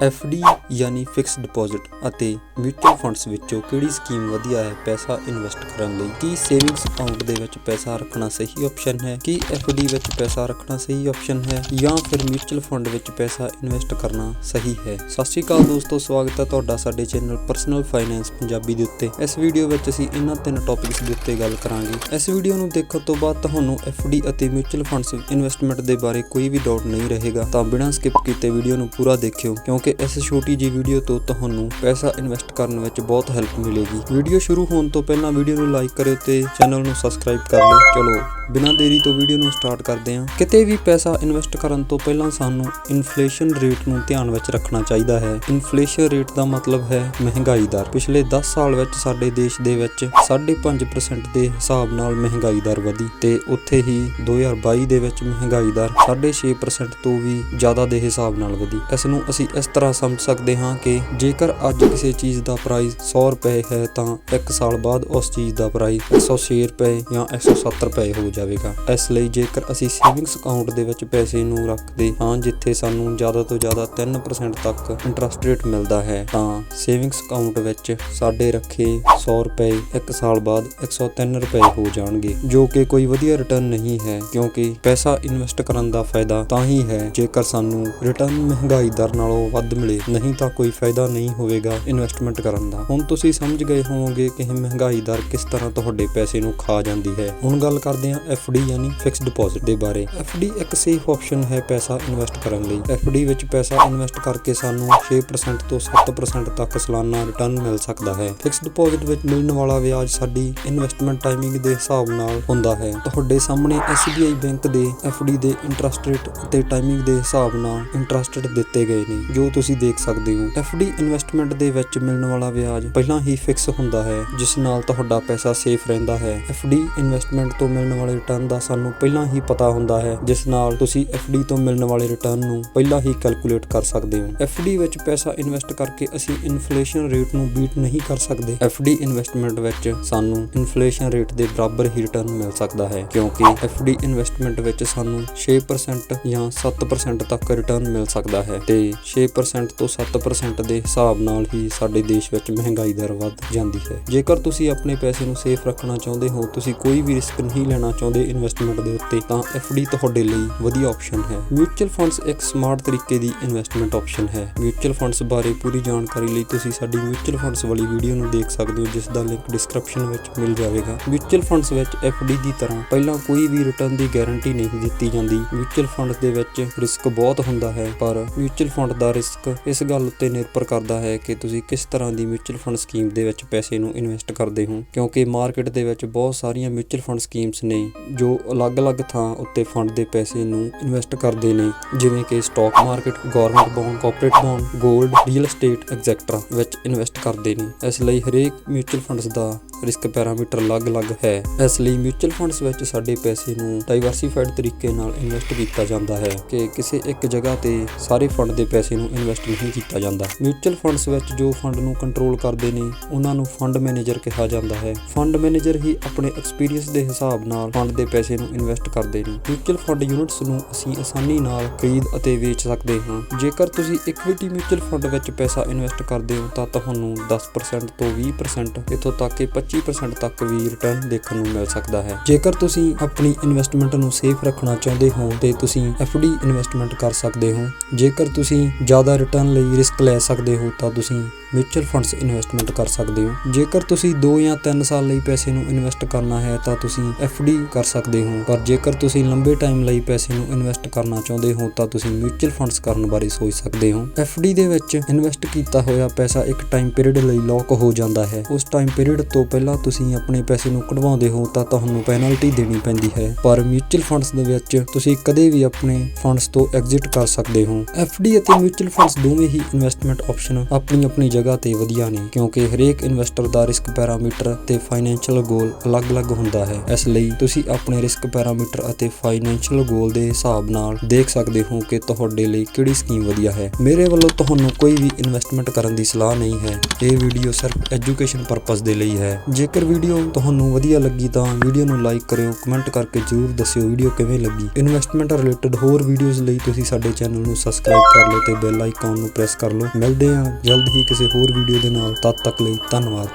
D ਯਾਨੀ fixed deposit ਅਤੇ mutual funds ਵਿੱਚੋਂ ਕਿਹੜੀ ਸਕੀਮ ਵਧੀਆ ਹੈ ਪੈਸਾ ਇਨਵੈਸਟ ਕਰਨ ਲਈ? ਕੀ ਸੇਵਿੰਗਸ ਅਕਾਊਂਟ ਦੇ ਵਿੱਚ ਪੈਸਾ ਰੱਖਣਾ ਸਹੀ ਆਪਸ਼ਨ ਹੈ? ਕੀ ਡੀ ਵਿੱਚ ਪੈਸਾ ਰੱਖਣਾ ਸਹੀ ਆਪਸ਼ਨ ਹੈ? ਜਾਂ ਫਿਰ ਮਿਊਚੁਅਲ ਫੰਡ ਵਿੱਚ ਪੈਸਾ ਇਨਵੈਸਟ ਕਰਨਾ ਸਹੀ ਹੈ? ਸਤਿ ਸ਼੍ਰੀ ਅਕਾਲ ਦੋਸਤੋ, ਸਵਾਗਤ ਹੈ ਤੁਹਾਡਾ ਸਾਡੇ ਚੈਨਲ ਪਰਸਨਲ ਫਾਈਨੈਂਸ ਪੰਜਾਬੀ ਦੇ ਉੱਤੇ। ਇਸ ਵੀਡੀਓ ਵਿੱਚ ਅਸੀਂ ਇਹਨਾਂ ਤਿੰਨ ਟੌਪਿਕਸ ਦੇ ਉੱਤੇ ਗੱਲ ਕਰਾਂਗੇ। ਇਸ ਵੀਡੀਓ ਨੂੰ ਦੇਖਣ ਤੋਂ ਬਾਅਦ ਤੁਹਾਨੂੰ ਡੀ ਅਤੇ ਮਿਊਚੁਅਲ ਫੰਡਸ ਇਨਵੈਸਟਮੈਂਟ ਦੇ ਬਾਰੇ ਕੋਈ ਵੀ ਡਾਊਟ ਨਹੀਂ ਰਹੇਗਾ। ਤਾਂ ਬਿਨਾਂ ਸਕਿਪ ਕੀਤੇ ਵੀਡੀਓ ਨੂੰ ਪੂਰਾ ਦੇਖਿਓ, ਕਿਉਂਕਿ ਇਸ ਛੋਟੀ ਜਿਹੀ ਵੀਡੀਓ ਤੋਂ ਤੁਹਾਨੂੰ ਪੈਸਾ ਇਨਵੈਸਟ ਕਰਨ ਵਿੱਚ ਬਹੁਤ ਹੈਲਪ ਮਿਲੇਗੀ। ਵੀਡੀਓ ਸ਼ੁਰੂ ਹੋਣ ਤੋਂ ਪਹਿਲਾਂ ਵੀਡੀਓ ਨੂੰ ਲਾਈਕ ਕਰਿਓ ਤੇ ਚੈਨਲ ਨੂੰ ਸਬਸਕ੍ਰਾਈਬ ਕਰ ਲਿਓ। ਚਲੋ। ਬਿਨਾਂ ਦੇਰੀ ਤੋਂ ਵੀਡੀਓ ਨੂੰ ਸਟਾਰਟ ਕਰਦੇ ਹਾਂ। ਕਿਤੇ ਵੀ ਪੈਸਾ ਇਨਵੈਸਟ ਕਰਨ ਤੋਂ ਪਹਿਲਾਂ ਸਾਨੂੰ ਇਨਫਲੇਸ਼ਨ ਰੇਟ ਨੂੰ ਧਿਆਨ ਵਿੱਚ ਰੱਖਣਾ ਚਾਹੀਦਾ ਹੈ। ਇਨਫਲੇਸ਼ਨ ਰੇਟ ਦਾ ਮਤਲਬ ਹੈ ਮਹਿੰਗਾਈ ਦਰ। ਪਿਛਲੇ 10 ਸਾਲ ਵਿੱਚ ਸਾਡੇ ਦੇਸ਼ ਦੇ ਵਿੱਚ 5.5% ਦੇ ਹਿਸਾਬ ਨਾਲ ਮਹਿੰਗਾਈ ਦਰ ਵਧੀ ਤੇ ਉੱਥੇ ਹੀ 2022 ਦੇ ਵਿੱਚ ਮਹਿੰਗਾਈ ਦਰ 6.5% ਤੋਂ ਵੀ ਜ਼ਿਆਦਾ ਦੇ ਹਿਸਾਬ ਨਾਲ ਵਧੀ। ਇਸ ਨੂੰ ਅਸੀਂ ਇਸ ਤਰ੍ਹਾਂ ਸਮਝ ਸਕਦੇ ਹਾਂ ਕਿ ਜੇਕਰ ਅੱਜ ਕਿਸੇ ਚੀਜ਼ ਦਾ ਪ੍ਰਾਈਸ 100 ਰੁਪਏ ਹੈ ਤਾਂ 1 ਸਾਲ ਬਾਅਦ ਉਸ ਚੀਜ਼ ਦਾ ਪ੍ਰਾਈਸ 106 ਰੁਪਏ ਜਾਂ 170 ਰੁਪਏ ਹੋ ਜਾਵੇਗਾ। ਇਸ ਲਈ ਜੇਕਰ ਅਸੀਂ ਸੇਵਿੰਗਸ ਅਕਾਊਂਟ ਦੇ ਵਿੱਚ ਪੈਸੇ ਨੂੰ ਰੱਖਦੇ ਹਾਂ, ਜਿੱਥੇ ਸਾਨੂੰ ਜ਼ਿਆਦਾ ਤੋਂ ਜ਼ਿਆਦਾ 3% ਤੱਕ ਇੰਟਰਸਟ ਰੇਟ ਮਿਲਦਾ ਹੈ, ਤਾਂ ਸੇਵਿੰਗਸ ਅਕਾਊਂਟ ਵਿੱਚ ਸਾਡੇ ਰੱਖੇ 100 ਰੁਪਏ 1 ਸਾਲ ਬਾਅਦ 103 ਰੁਪਏ ਹੋ ਜਾਣਗੇ, ਜੋ ਕਿ ਕੋਈ ਵਧੀਆ ਰਿਟਰਨ ਨਹੀਂ ਹੈ, ਕਿਉਂਕਿ ਪੈਸਾ ਇਨਵੈਸਟ ਕਰਨ ਦਾ ਫਾਇਦਾ ਤਾਂ ਹੀ ਹੈ। ਜੇਕਰ ਸਾਨੂੰ ਰਿਟਰਨ ਮਹਿੰਗਾਈ ਦਰ ਨਾਲੋਂ ਵੱਧ ਮਿਲੇ, ਨਹੀਂ ਤਾਂ ਕੋਈ ਫਾਇਦਾ ਨਹੀਂ ਹੋਵੇਗਾ ਇਨਵੈਸਟਮੈਂਟ ਕਰਨ ਦਾ। ਹੁਣ ਤੁਸੀਂ ਸਮਝ ਗਏ ਹੋਵੋਗੇ ਕਿ ਇਹ ਮਹਿੰਗਾਈ ਦਰ ਕਿਸ ਤਰ੍ਹਾਂ ਤੁਹਾਡੇ ਪੈਸੇ ਨੂੰ ਖਾ ਜਾਂਦੀ ਹੈ। ਹੁਣ ਗੱਲ ਕਰਦੇ ਹਾਂ ਡੀ ਯਾਨੀ ਫਿਕਸਡ ਡਿਪੋਜ਼ਿਟ ਦੇ ਬਾਰੇ। ਡੀ ਇੱਕ ਸੇਫ ਆਪਸ਼ਨ ਹੈ ਪੈਸਾ ਇਨਵੈਸਟ ਕਰਨ ਲਈ। ਡੀ ਵਿੱਚ ਪੈਸਾ ਇਨਵੈਸਟ ਕਰਕੇ ਸਾਨੂੰ 6% ਤੋਂ 7% ਤੱਕ ਸਾਲਾਨਾ ਰਿਟਰਨ ਮਿਲ ਸਕਦਾ ਹੈ। ਫਿਕਸਡ ਡਿਪੋਜ਼ਿਟ ਵਿੱਚ ਮਿਲਣ ਵਾਲਾ ਵਿਆਜ ਸਾਡੀ ਇਨਵੈਸਟਮੈਂਟ ਟਾਈਮਿੰਗ ਦੇ ਹਿਸਾਬ ਨਾਲ ਹੁੰਦਾ ਹੈ। ਤੁਹਾਡੇ ਸਾਹਮਣੇ SBI ਬੈਂਕ ਦੇ ਡੀ ਦੇ ਇੰਟਰਸਟ ਰੇਟ ਅਤੇ ਟਾਈਮਿੰਗ ਦੇ ਹਿਸਾਬ ਨਾਲ ਇੰਟਰਸਟ ਰੇਟ ਦਿੱਤੇ ਗਏ ਨੇ, ਜੋ ਤੁਸੀਂ ਦੇਖ ਸਕਦੇ ਹੋ। ਡੀ ਇਨਵੈਸਟਮੈਂਟ ਦੇ ਵਿੱਚ ਮਿਲਣ ਵਾਲਾ ਵਿਆਜ ਪਹਿਲਾਂ ਹੀ ਫਿਕਸ ਹੁੰਦਾ ਹੈ, ਜਿਸ ਨਾਲ ਤੁਹਾਡਾ ਪੈਸਾ ਸੇਫ ਰਹਿੰਦਾ ਹੈ। ਡੀ ਇਨਵੈਸਟਮੈਂਟ ਤੋਂ ਮਿਲਣ ਵਾਲੇ ਰਿਟਰਨ ਦਾ ਸਾਨੂੰ ਪਹਿਲਾਂ ਹੀ ਪਤਾ ਹੁੰਦਾ ਹੈ, ਜਿਸ ਨਾਲ ਤੁਸੀਂ ਡੀ ਤੋਂ ਮਿਲਣ ਵਾਲੇ ਰਿਟਰਨ ਨੂੰ ਪਹਿਲਾਂ ਹੀ ਕੈਲਕੂਲੇਟ ਕਰ ਸਕਦੇ ਹੋ। ਡੀ ਵਿੱਚ ਪੈਸਾ ਇਨਵੈਸਟ ਕਰਕੇ ਅਸੀਂ ਇਨਫਲੇਸ਼ਨ ਰੇਟ ਨੂੰ ਬੀਟ ਨਹੀਂ ਕਰ ਸਕਦੇ। ਡੀ ਇਨਵੈਸਟਮੈਂਟ ਵਿੱਚ ਸਾਨੂੰ ਇਨਫਲੇਸ਼ਨ ਰੇਟ ਦੇ ਬਰਾਬਰ ਹੀ ਰਿਟਰਨ ਮਿਲ ਸਕਦਾ ਹੈ, ਕਿਉਂਕਿ ਡੀ ਇਨਵੈਸਟਮੈਂਟ ਵਿੱਚ ਸਾਨੂੰ 6% ਜਾਂ 7% ਤੱਕ ਰਿਟਰਨ ਮਿਲ ਸਕਦਾ ਹੈ ਤੇ 6% ਤੋਂ 7% ਦੇ ਹਿਸਾਬ ਨਾਲ ਹੀ ਸਾਡੇ ਦੇਸ਼ ਵਿੱਚ ਮਹਿੰਗਾਈ ਦਰ ਵੱਧ ਜਾਂਦੀ ਹੈ। ਜੇਕਰ ਤੁਸੀਂ ਆਪਣੇ ਪੈਸੇ ਨੂੰ ਸੇਫ ਰੱਖਣਾ ਚਾਹੁੰਦੇ ਹੋ, ਤੁਸੀਂ ਕੋਈ ਵੀ ਰਿਸਕ ਨਹੀਂ ਲੈਣਾ ਚਾਹੁੰਦੇ। ਦੇ ਇਨਵੈਸਟਮੈਂਟ ਦੇ ਉੱਤੇ ਤਾਂ ਡੀ ਤੁਹਾਡੇ ਲਈ ਵਧੀਆ ਆਪਸ਼ਨ ਹੈ। ਮਿਊਚੁਅਲ ਫੰਡਸ ਇੱਕ ਸਮਾਰਟ ਤਰੀਕੇ ਦੀ ਇਨਵੈਸਟਮੈਂਟ ਆਪਸ਼ਨ ਹੈ। ਮਿਊਚੁਅਲ ਫੰਡਸ ਬਾਰੇ ਪੂਰੀ ਜਾਣਕਾਰੀ ਲਈ ਤੁਸੀਂ ਸਾਡੀ ਮਿਊਚੁਅਲ ਫੰਡਸ ਵਾਲੀ ਵੀਡੀਓ ਨੂੰ ਦੇਖ ਸਕਦੇ ਹੋ, ਜਿਸ ਦਾ ਲਿੰਕ ਡਿਸਕ੍ਰਿਪਸ਼ਨ ਵਿੱਚ ਮਿਲ ਜਾਵੇਗਾ। ਮਿਊਚੁਅਲ ਫੰਡਸ ਵਿੱਚ ਡੀ ਦੀ ਤਰ੍ਹਾਂ ਪਹਿਲਾਂ ਕੋਈ ਵੀ ਰਿਟਰਨ ਦੀ ਗਾਰੰਟੀ ਨਹੀਂ ਦਿੱਤੀ ਜਾਂਦੀ। ਮਿਊਚੁਅਲ ਫੰਡਸ ਦੇ ਵਿੱਚ ਰਿਸਕ ਬਹੁਤ ਹੁੰਦਾ ਹੈ, ਪਰ ਮਿਊਚੁਅਲ ਫੰਡ ਦਾ ਰਿਸਕ ਇਸ ਗੱਲ ਉੱਤੇ ਨਿਰਭਰ ਕਰਦਾ ਹੈ ਕਿ ਤੁਸੀਂ ਕਿਸ ਤਰ੍ਹਾਂ ਦੀ ਮਿਊਚੁਅਲ ਫੰਡ ਸਕੀਮ ਦੇ ਵਿੱਚ ਪੈਸੇ ਨੂੰ ਇਨਵੈਸਟ ਕਰਦੇ ਹੋ। ਕਿਉਂਕਿ ਮਾਰਕੀਟ ਦੇ ਵਿੱਚ ਬਹੁਤ ਸਾਰੀਆਂ ਮਿਊਚੁਅਲ ਫੰਡ ਸਕੀਮਸ ਨੇ ਜੋ ਅਲੱਗ-ਅਲੱਗ ਥਾਂ ਉੱਤੇ ਫੰਡ ਦੇ ਪੈਸੇ ਨੂੰ ਇਨਵੈਸਟ ਕਰਦੇ ਨੇ, ਜਿਵੇਂ ਕਿ stock market government bond corporate bond gold real estate etcetera ਵਿੱਚ ਇਨਵੈਸਟ ਕਰਦੇ ਨੇ। ਇਸ ਲਈ ਹਰੇਕ ਮਿਊਚੁਅਲ ਫੰਡਸ ਦਾ ਰਿਸਕ ਪੈਰਾਮੀਟਰ ਅਲੱਗ-ਅਲੱਗ ਹੈ। ਇਸ ਲਈ ਮਿਊਚੁਅਲ ਫੰਡਸ ਵਿੱਚ ਸਾਡੇ ਪੈਸੇ ਨੂੰ ਡਾਈਵਰਸਿਫਾਈਡ ਤਰੀਕੇ ਨਾਲ ਇਨਵੈਸਟ ਕੀਤਾ ਜਾਂਦਾ ਹੈ ਕਿ ਕਿਸੇ ਇੱਕ ਜਗ੍ਹਾ ਤੇ ਸਾਰੇ ਫੰਡ ਦੇ ਪੈਸੇ ਨੂੰ ਇਨਵੈਸਟ ਨਹੀਂ ਕੀਤਾ ਜਾਂਦਾ। ਮਿਊਚੁਅਲ ਫੰਡਸ ਵਿੱਚ ਜੋ ਫੰਡ ਨੂੰ ਕੰਟਰੋਲ ਕਰਦੇ ਨੇ, ਉਹਨਾਂ ਨੂੰ ਫੰਡ ਮੈਨੇਜਰ ਕਿਹਾ ਜਾਂਦਾ ਹੈ। ਫੰਡ ਮੈਨੇਜਰ ਹੀ ਆਪਣੇ ਐਕਸਪੀਰੀਅੰਸ ਦੇ ਹਿਸਾਬ ਨਾਲ ਫੰਡ ਦੇ ਪੈਸੇ ਨੂੰ ਇਨਵੈਸਟ ਕਰਦੇ ਨੇ। ਮਿਊਚੁਅਲ ਫੰਡ ਯੂਨਿਟਸ ਨੂੰ ਅਸੀਂ ਆਸਾਨੀ ਨਾਲ ਖਰੀਦ ਅਤੇ ਵੇਚ ਸਕਦੇ ਹਾਂ। ਜੇਕਰ ਤੁਸੀਂ ਇਕਵਿਟੀ ਮਿਊਚੁਅਲ ਫੰਡ ਵਿੱਚ ਪੈਸਾ ਇਨਵੈਸਟ ਕਰਦੇ ਹੋ, ਤਾਂ ਤੁਹਾਨੂੰ 10% ਤੋਂ 20% ਇੱਥੋਂ ਤੱਕ ਕਿ 25% ਤੱਕ ਵੀ ਰਿਟਰਨ ਦੇਖਣ ਨੂੰ ਮਿਲ ਸਕਦਾ ਹੈ। ਜੇਕਰ ਤੁਸੀਂ ਆਪਣੀ ਇਨਵੈਸਟਮੈਂਟ ਨੂੰ ਸੇਫ ਰੱਖਣਾ ਚਾਹੁੰਦੇ ਹੋ, ਤੇ ਤੁਸੀਂ ਡੀ ਇਨਵੈਸਟਮੈਂਟ ਕਰ ਸਕਦੇ ਹੋ। ਜੇਕਰ ਤੁਸੀਂ ਜ਼ਿਆਦਾ ਰਿਟਰਨ ਲਈ ਰਿਸਕ ਲੈ ਸਕਦੇ ਹੋ, ਤਾਂ ਤੁਸੀਂ ਮਿਊਚੁਅਲ ਫੰਡਸ ਇਨਵੈਸਟਮੈਂਟ ਕਰ ਸਕਦੇ ਹੋ। ਜੇਕਰ ਤੁਸੀਂ 2 ਜਾਂ 3 ਸਾਲ ਲਈ ਪੈਸੇ ਨੂੰ ਇਨਵੈਸਟ ਕਰਨਾ ਹੈ, ਤਾਂ ਤੁਸੀਂ ਡੀ ਕਰ ਸਕਦੇ ਹੋ। ਪਰ ਜੇਕਰ ਤੁਸੀਂ ਲੰਬੇ ਟਾਈਮ ਲਈ ਪੈਸੇ ਨੂੰ ਇਨਵੈਸਟ ਕਰਨਾ ਚਾਹੁੰਦੇ ਹੋ, ਤਾਂ ਤੁਸੀਂ ਮਿਊਚੁਅਲ ਫੰਡਸ ਕਰਨ ਬਾਰੇ ਸੋਚ ਸਕਦੇ ਹੋ। ਡੀ ਦੇ ਵਿੱਚ ਇਨਵੈਸਟ ਕੀਤਾ ਹੋਇਆ ਪੈਸਾ ਇੱਕ ਟਾਈਮ ਪੀਰੀਅਡ ਲਈ ਲੌਕ ਹੋ ਜਾਂਦਾ ਹੈ। ਉਸ ਟਾਈਮ ਪੀਰੀਅਡ ਤੋਂ ਪਹਿਲਾਂ ਤੁਸੀਂ ਆਪਣੇ ਪੈਸੇ ਨੂੰ ਕਢਵਾਉਂਦੇ ਹੋ, ਤਾਂ ਤੁਹਾਨੂੰ ਪੈਨਲਟੀ ਦੇਣੀ ਪੈਂਦੀ ਹੈ। ਪਰ ਮਿਊਚੁਅਲ ਫੰਡਸ ਦੇ ਵਿੱਚ ਤੁਸੀਂ ਕਦੇ ਵੀ ਆਪਣੇ ਫੰਡਸ ਤੋਂ ਐਗਜ਼ਿਟ ਕਰ ਸਕਦੇ ਹੋ। ਡੀ ਅਤੇ ਮਿਊਚੁਅਲ ਫੰਡਸ ਦੋਵੇਂ ਹੀ ਇਨਵੈਸਟਮੈਂਟ ਆਪਸ਼ਨ ਆਪਣੀ ਆਪਣੀ ਜਗ੍ਹਾ ਤੇ ਵਧੀਆ ਨੇ, ਕਿਉਂਕਿ ਹਰੇਕ ਇਨਵੈਸਟਰ ਦਾ ਰਿਸਕ ਪੈਰਾਮੀਟਰ ਤੇ ਫਾਈਨੈਂਸ਼ੀਅਲ ਗੋਲ ਅਲੱਗ-ਅਲੱਗ ਹੁੰਦਾ ਹੈ। ਇਸ ਲਈ ਤੁਸੀਂ ਤੁਸੀਂ ਆਪਣੇ ਰਿਸਕ ਪੈਰਾਮੀਟਰ ਅਤੇ ਫਾਈਨੈਂਸ਼ੀਅਲ ਗੋਲ ਦੇ ਹਿਸਾਬ ਨਾਲ ਦੇਖ ਸਕਦੇ ਹੋ ਕਿ ਤੁਹਾਡੇ ਲਈ ਕਿਹੜੀ ਸਕੀਮ ਵਧੀਆ ਹੈ। ਮੇਰੇ ਵੱਲੋਂ ਤੁਹਾਨੂੰ ਕੋਈ ਵੀ ਇਨਵੈਸਟਮੈਂਟ ਕਰਨ ਦੀ ਸਲਾਹ ਨਹੀਂ ਹੈ। ਇਹ ਵੀਡੀਓ ਸਿਰਫ ਐਜੂਕੇਸ਼ਨ ਪਰਪਸ ਦੇ ਲਈ ਹੈ। ਜੇਕਰ ਵੀਡੀਓ ਤੁਹਾਨੂੰ ਵਧੀਆ ਲੱਗੀ ਤਾਂ ਵੀਡੀਓ ਨੂੰ ਲਾਈਕ ਕਰਿਓ ਕਮੈਂਟ ਕਰਕੇ ਜਰੂਰ ਦੱਸਿਓ ਵੀਡੀਓ ਕਿਵੇਂ ਲੱਗੀ। ਇਨਵੈਸਟਮੈਂਟ ਰਿਲੇਟਡ ਹੋਰ ਵੀਡੀਓਜ਼ ਲਈ ਤੁਸੀਂ ਸਾਡੇ ਚੈਨਲ ਨੂੰ ਸਬਸਕ੍ਰਾਈਬ ਕਰ ਲਓ ਤੇ ਬੈਲ ਆਈਕਨ ਨੂੰ ਪ੍ਰੈਸ ਕਰ ਲਓ। ਮਿਲਦੇ ਹਾਂ ਜਲਦ ਹੀ ਕਿਸੇ ਹੋਰ ਵੀਡੀਓ ਦੇ ਨਾਲ। ਤਦ ਤੱਕ ਲਈ ਧੰਨਵਾਦ।